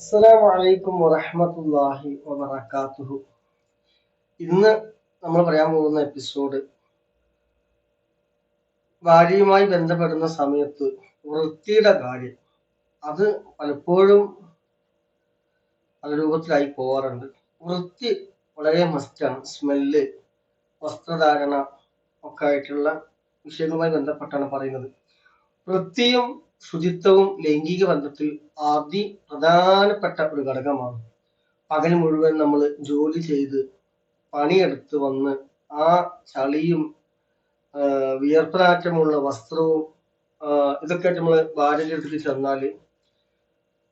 അസ്സലാമു അലൈക്കും വറഹ്മത്തുള്ളാഹി വബറകാതുഹു ഇന്ന് നമ്മൾ പറയാൻ പോകുന്ന എപ്പിസോഡ് ഭാര്യയുമായി ബന്ധപ്പെടുന്ന സമയത്ത് വൃത്തിയുടെ കാര്യം. അത് പലപ്പോഴും പല രൂപത്തിലായി പോകാറുണ്ട് വൃത്തി വളരെ മസ്റ്റാണ് സ്മെല്ല് വസ്ത്രധാരണ ഒക്കെ ആയിട്ടുള്ള വിഷയങ്ങളുമായി ബന്ധപ്പെട്ടാണ് പറയുന്നത്. വൃത്തിയും ശുചിത്വവും ലൈംഗിക ബന്ധത്തിൽ അതി പ്രധാനപ്പെട്ട ഒരു ഘടകമാണ്. പകൽ മുഴുവൻ നമ്മൾ ജോലി ചെയ്ത് പണിയെടുത്ത് വന്ന് ആ ചളിയും വിയർപ്പനാറ്റമുള്ള വസ്ത്രവും ഇതൊക്കെ നമ്മൾ ഭാര്യയുടെ അടുത്തേക്ക് ചെന്നാൽ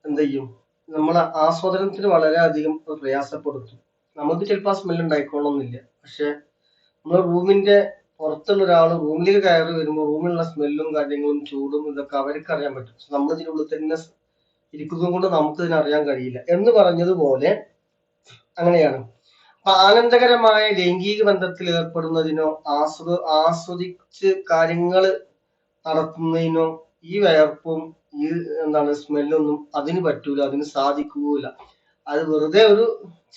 എന്ത് ചെയ്യും? നമ്മളെ ആസ്വാദനത്തിന് വളരെയധികം പ്രയാസപ്പെടുത്തും. നമുക്ക് ചിലപ്പോൾ ആ സ്മെല്ല് ഉണ്ടായിക്കോളണമെന്നില്ല പക്ഷെ നമ്മൾ റൂമിന്റെ പുറത്തുള്ള ഒരാൾ റൂമിലേക്ക് കയറി വരുമ്പോൾ റൂമിലുള്ള സ്മെല്ലും കാര്യങ്ങളും ചൂടും ഇതൊക്കെ അവർക്ക് അറിയാൻ പറ്റും. നമ്മൾ ഇതിനുള്ളിൽ തന്നെ ഇരിക്കുന്നത് കൊണ്ട് നമുക്ക് ഇതിനെ അറിയാൻ കഴിയില്ല. എന്ന് പറഞ്ഞതുപോലെ അങ്ങനെയാണ്. അപ്പൊ ആനന്ദകരമായ ലൈംഗിക ബന്ധത്തിൽ ഏർപ്പെടുന്നതിനോ ആസ്വ ആസ്വദിച്ച് കാര്യങ്ങൾ നടത്തുന്നതിനോ ഈ വയർപ്പും ഈ എന്താണ് സ്മെല്ലൊന്നും അതിന് പറ്റൂല അതിന് സാധിക്കുകയില്ല അത് വെറുതെ ഒരു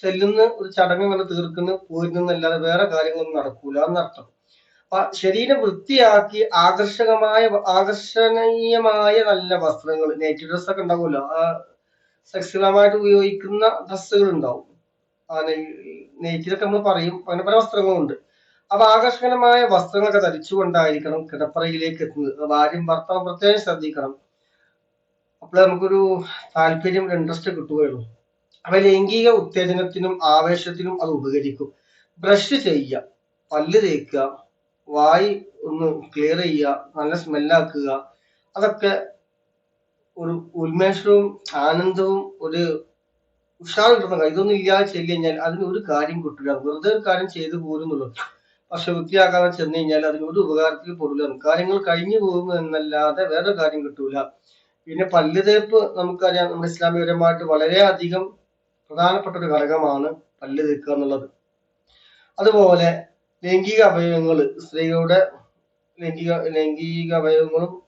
ചെല്ലുന്ന ഒരു ചടങ്ങ് ഇങ്ങനെ തീർക്കുന്ന പോയിരുന്നല്ലാതെ വേറെ കാര്യങ്ങളൊന്നും നടക്കൂല എന്നർത്ഥം. ശരീരം വൃത്തിയാക്കി ആകർഷകമായ ആകർഷണീയമായ നല്ല വസ്ത്രങ്ങൾ നൈറ്റ് ഡ്രസ് ഒക്കെ ഉണ്ടാവുമല്ലോ. ആ സെക്സുലമായിട്ട് ഉപയോഗിക്കുന്ന ഡ്രസ്സുകൾ ഉണ്ടാവും. ആ നെയ്റ്റിലൊക്കെ നമ്മൾ പറയും അങ്ങനെ പല വസ്ത്രങ്ങളും ഉണ്ട്. അപ്പൊ ആകർഷകമായ വസ്ത്രങ്ങളൊക്കെ ധരിച്ചുകൊണ്ടായിരിക്കണം കിടപ്പറയിലേക്ക് എത്തുന്നത്. ഭാര്യയും ഭർത്താവും പ്രത്യേകം ശ്രദ്ധിക്കണം. അപ്പോൾ നമുക്കൊരു താല്പര്യം ഇൻട്രസ്റ്റ് കിട്ടുകയുള്ളൂ. അപ്പൊ ലൈംഗിക ഉത്തേജനത്തിനും ആവേശത്തിനും അത് ഉപകരിക്കും. ബ്രഷ് ചെയ്യുക പല്ല് തേക്കുക വായി ഒന്ന് ക്ലിയർ ചെയ്യുക നല്ല സ്മെല്ലാക്കുക അതൊക്കെ ഒരു ഉന്മേഷവും ആനന്ദവും ഒരു ഉഷാർ കിട്ടുന്ന ഇതൊന്നും ഇല്ലാതെ ചെല്ലി കഴിഞ്ഞാൽ അതിന് ഒരു കാര്യം കിട്ടില്ല വെറുതെ ഒരു കാര്യം ചെയ്തു പോരുന്നുള്ളൂ. പക്ഷെ വൃത്തിയാക്കാതെ ചെന്ന് കഴിഞ്ഞാൽ അതിന് ഒരു ഉപകാരത്തിൽ പൊടില്ല. കാര്യങ്ങൾ കഴിഞ്ഞു പോകും എന്നല്ലാതെ വേറെ കാര്യം കിട്ടൂല. പിന്നെ പല്ല് തേപ്പ് നമുക്കറിയാം നമ്മുടെ ഇസ്ലാമികപരമായിട്ട് വളരെയധികം പ്രധാനപ്പെട്ട ഒരു ഘടകമാണ് പല്ല് തേക്കുക എന്നുള്ളത്. അതുപോലെ ലൈംഗിക അവയവങ്ങൾ സ്ത്രീകളുടെ ലൈംഗിക ലൈംഗിക അവയവങ്ങളും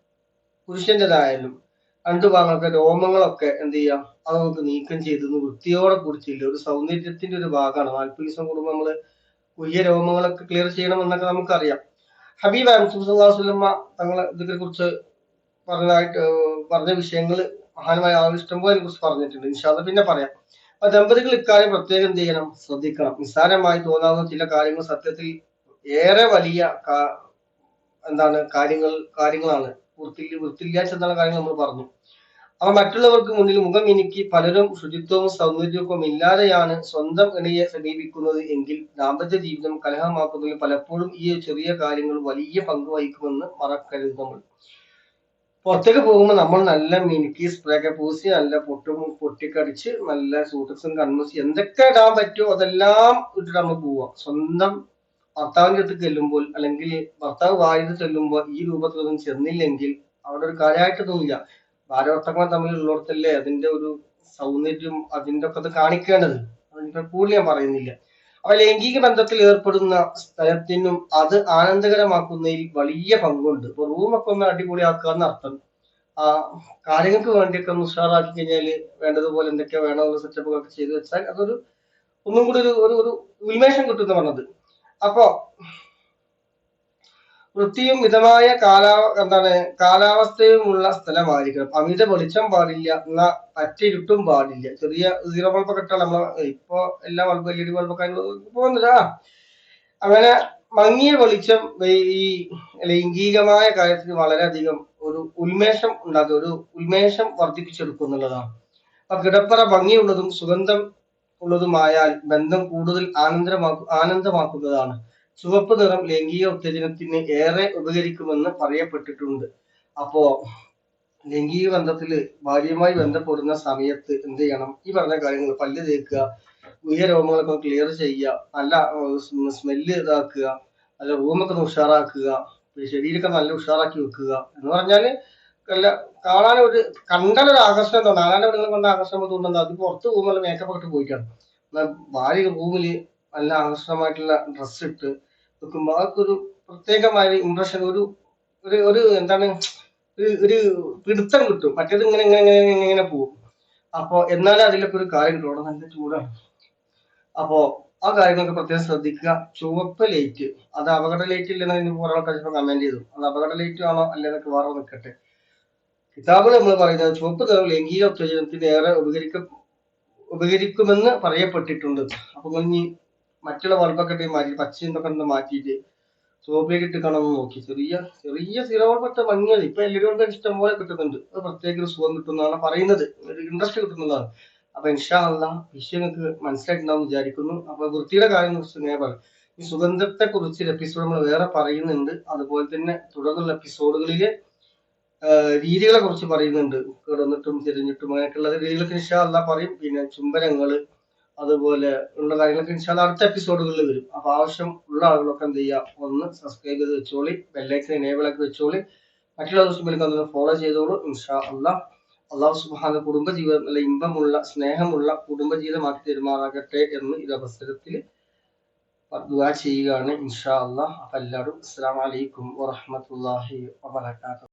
പുരുഷന്റെതായാലും രണ്ടു ഭാഗങ്ങളൊക്കെ രോമങ്ങളൊക്കെ എന്ത് ചെയ്യാം അത് നമുക്ക് നീക്കം ചെയ്ത് വൃത്തിയോടെ കുറിച്ചില്ല ഒരു സൗന്ദര്യത്തിന്റെ ഒരു ഭാഗമാണ്. നാൽപ്പത് ദിവസം കൂടുമ്പോൾ നമ്മൾ പുതിയ രോമങ്ങളൊക്കെ ക്ലിയർ ചെയ്യണം എന്നൊക്കെ നമുക്കറിയാം. ഹബീബ് അംസുല്ലാസ്ലമ്മ തങ്ങളെ ഇതിനെ കുറിച്ച് പറഞ്ഞതായിട്ട് പറഞ്ഞ വിഷയങ്ങൾ മഹാനമായ ആവിഷ്ടം പോലെ കുറിച്ച് പറഞ്ഞിട്ടുണ്ട്. ഇൻഷാദ് പിന്നെ പറയാം. അപ്പൊ ദമ്പതികൾ ഇക്കാര്യം പ്രത്യേകം ചെയ്യണം ശ്രദ്ധിക്കണം. നിസ്സാരമായി തോന്നാവുന്ന ചില കാര്യങ്ങൾ സത്യത്തിൽ ഏറെ വലിയ എന്താണ് കാര്യങ്ങൾ കാര്യങ്ങളാണ്. വൃത്തി വൃത്തിയില്ലാച്ച എന്നുള്ള കാര്യങ്ങൾ നമ്മൾ പറഞ്ഞു. അവ മറ്റുള്ളവർക്ക് മുന്നിൽ മുഖം എനിക്ക് പലരും ശുചിത്വവും സൗന്ദര്യവും ഇല്ലാതെയാണ് സ്വന്തം ഇണയെ സമീപിക്കുന്നത് എങ്കിൽ ദാമ്പത്യ ജീവിതം കലഹമാക്കുന്നതിൽ പലപ്പോഴും ഈ ചെറിയ കാര്യങ്ങൾ വലിയ പങ്ക് വഹിക്കുമെന്ന് മറക്കരുത് നമ്മൾ. പുറത്തേക്ക് പോകുമ്പോൾ നമ്മൾ നല്ല മിനുക്കി സ്പ്രേ ഒക്കെ പൂസി നല്ല പൊട്ടും പൊട്ടിക്കടിച്ച് നല്ല സൂട്ടസും കൺമൂസി എന്തൊക്കെ ഇടാൻ പറ്റുമോ അതെല്ലാം ഇട്ടിട്ട് നമ്മൾ പോവാം. സ്വന്തം ഭർത്താവിന്റെ അടുത്ത് ചെല്ലുമ്പോൾ അല്ലെങ്കിൽ ഭർത്താവ് വായുത് ചെല്ലുമ്പോൾ ഈ രൂപത്തിലൊന്നും ചെന്നില്ലെങ്കിൽ അവിടെ ഒരു കാര്യമായിട്ടൊന്നുമില്ല ഭാരവർത്തങ്ങൾ തമ്മിലുള്ളിടത്തല്ലേ അതിന്റെ ഒരു സൗന്ദര്യം അതിന്റെ ഒക്കെ കാണിക്കേണ്ടത്? അതിന്റെ കൂടുതൽ ഞാൻ പറയുന്നില്ല. അപ്പൊ ലൈംഗിക ബന്ധത്തിൽ ഏർപ്പെടുന്ന സ്ഥലത്തിനും അത് ആനന്ദകരമാക്കുന്നതിൽ വലിയ പങ്കുണ്ട്. ഇപ്പൊ റൂമൊക്കെ ഒന്ന് അടിപൊളിയാക്കുക എന്നർത്ഥം ആ കാര്യങ്ങൾക്ക് വേണ്ടിയൊക്കെ ഒന്ന് ഉഷാറാക്കി കഴിഞ്ഞാൽ വേണ്ടതുപോലെ എന്തൊക്കെ വേണമെന്നുള്ള സെറ്റപ്പുകളൊക്കെ ചെയ്തു വെച്ചാൽ അതൊരു ഒന്നും കൂടി ഒരു ഒരു ഉന്മേഷം കിട്ടുന്ന പറഞ്ഞത്. അപ്പോ വൃത്തിയും മിതമായ കാലാ എന്താണ് കാലാവസ്ഥയുമുള്ള സ്ഥലമായിരിക്കണം. അമിത വെളിച്ചം പാടില്ല എന്നാ അറ്റിരുട്ടും പാടില്ല. ചെറിയ സീറോ ബൾബൊക്കെ ഇട്ടാൽ നമ്മളെ ഇപ്പൊ എല്ലാ ബൾബ് എൽ ഇ ഡി ബൾബൊക്കെ പോകുന്നില്ല. അങ്ങനെ മങ്ങിയ വെളിച്ചം ഈ ലൈംഗികമായ കാര്യത്തിന് വളരെയധികം ഒരു ഉന്മേഷം ഉണ്ടാക്കുക ഒരു ഉന്മേഷം വർദ്ധിപ്പിച്ചെടുക്കും എന്നുള്ളതാണ് അപ്പൊ കിടപ്പറ ഭംഗിയുള്ളതും സുഗന്ധം ഉള്ളതുമായാൽ ബന്ധം കൂടുതൽ ആനന്ദമാക്കു ആനന്ദമാക്കുന്നതാണ്. ചുവപ്പ് നിറം ലൈംഗിക ഉത്തേജനത്തിന് ഏറെ ഉപകരിക്കുമെന്ന് പറയപ്പെട്ടിട്ടുണ്ട്. അപ്പോ ലൈംഗിക ബന്ധത്തിൽ ഭാര്യയുമായി ബന്ധപ്പെടുന്ന സമയത്ത് എന്ത് ചെയ്യണം? ഈ പറഞ്ഞ കാര്യങ്ങൾ പല്ല് തേക്കുക ഉയരോമങ്ങളൊക്കെ ക്ലിയർ ചെയ്യുക നല്ല സ്മെല്ല് ഇതാക്കുക നല്ല റൂമൊക്കെ ഒന്ന് ഉഷാറാക്കുക ശരീരമൊക്കെ നല്ല ഉഷാറാക്കി വെക്കുക എന്ന് പറഞ്ഞാൽ നല്ല കാണാൻ ഒരു കണ്ടാൽ ആകർഷണം തോന്നുന്നു നാലാണ്ട് പെണ്ണുങ്ങൾ കണ്ട ആകർഷണം തോന്നുന്നത് അത് പുറത്ത് പോകുമ്പോൾ മേക്കപ്പ് ഇട്ട് പോയിട്ടാണ് ഭാര്യ റൂമിൽ നല്ല ആകർഷണമായിട്ടുള്ള ഡ്രസ്സ് ഇട്ട് വെക്കുമ്പോൾ അവർക്കൊരു പ്രത്യേകമായ ഇംപ്രഷൻ ഒരു ഒരു ഒരു എന്താണ് ഒരു ഒരു പിടുത്തം കിട്ടും. മറ്റേത് ഇങ്ങനെ ഇങ്ങനെ ഇങ്ങനെ ഇങ്ങനെ പോകും. അപ്പോൾ എന്നാലും അതിലൊക്കെ ഒരു കാര്യം കിട്ടും നല്ല ചൂടാണ്. അപ്പോ ആ കാര്യങ്ങളൊക്കെ പ്രത്യേകം ശ്രദ്ധിക്കുക. ചുവപ്പ് ലൈറ്റ്. അത് അപകട ലൈറ്റ് ഇല്ലെന്ന് കുറെ ആൾക്കാർ കമന്റ് ചെയ്തു. അത് അപകട ലൈറ്റ് ആണോ അല്ലെന്നൊക്കെ വേറെ നിൽക്കട്ടെ കിതാബിൽ നമ്മൾ പറയുന്നത് ചുവപ്പ് നിറം ലൈംഗിക ഉത്തേജനത്തിന് ഏറെ ഉപകരിക്ക ഉപകരിക്കുമെന്ന് പറയപ്പെട്ടിട്ടുണ്ട്. അപ്പൊ ഇനി മറ്റുള്ള ബൾബൊക്കെ മാറ്റി പച്ചയും ഇതൊക്കെ ഒന്ന് മാറ്റിയിട്ട് ചുവപ്പിലേക്ക് ഇട്ട് കാണാൻ നോക്കി. ചെറിയ ചെറിയ സ്ഥിരപ്പെട്ട മഞ്ഞൾ ഇപ്പൊ എൽ ഇ ഇഷ്ടം പോലെ കിട്ടുന്നുണ്ട്. അത് പ്രത്യേക ഒരു സുഖം കിട്ടുന്നതാണ് പറയുന്നത്. ഒരു ഇൻട്രസ്റ്റ് കിട്ടുന്നതാണ്. അപ്പൊ ഇൻഷാ അള്ളാ വിഷയം നിങ്ങൾക്ക് മനസ്സിലായിട്ടുണ്ടാവും വിചാരിക്കുന്നു. അപ്പൊ വൃത്തിയുടെ കാര്യം കുറിച്ച് ഞാൻ പറയും. ഈ സുഗന്ധത്തെ കുറിച്ച് എപ്പിസോഡ് നമ്മൾ വേറെ പറയുന്നുണ്ട്. അതുപോലെ തന്നെ തുടർന്നുള്ള എപ്പിസോഡുകളിൽ രീതികളെ കുറിച്ച് പറയുന്നുണ്ട്. കിടന്നിട്ടും തിരിഞ്ഞിട്ടും അങ്ങനെയൊക്കെയുള്ള രീതികളൊക്കെ ഇൻഷാ അള്ളാ പറയും. പിന്നെ ചുംബനങ്ങൾ അതുപോലെ ഉള്ള കാര്യങ്ങളൊക്കെ ഇൻഷാൽ അടുത്ത എപ്പിസോഡുകളിൽ വരും. അപ്പൊ ആവശ്യം ഉള്ള ആളുകളൊക്കെ എന്ത് ചെയ്യുക ഒന്ന് സബ്സ്ക്രൈബ് ചെയ്ത് വെച്ചോളി ബെല്ലൈക്കൻ എനേബിൾ ആക്കി വെച്ചോളി. മറ്റുള്ള ദിവസങ്ങളിലേക്ക് അതൊന്ന് ഫോളോ ചെയ്തോളൂ ഇൻഷാ അല്ല അള്ളാഹു സുബാന കുടുംബജീവിതം നല്ല ഇമ്പമുള്ള സ്നേഹമുള്ള കുടുംബജീവിതമാക്കി തീരുമാനാകട്ടെ എന്ന് ഈ അവസരത്തിൽ ചെയ്യുകയാണ് ഇൻഷാ അള്ളാഹ് അപ്പൊ എല്ലാവരും അസ്സാം വലൈക്കും വറഹമത്തല്ലാഹി വാബർക്കാത്തു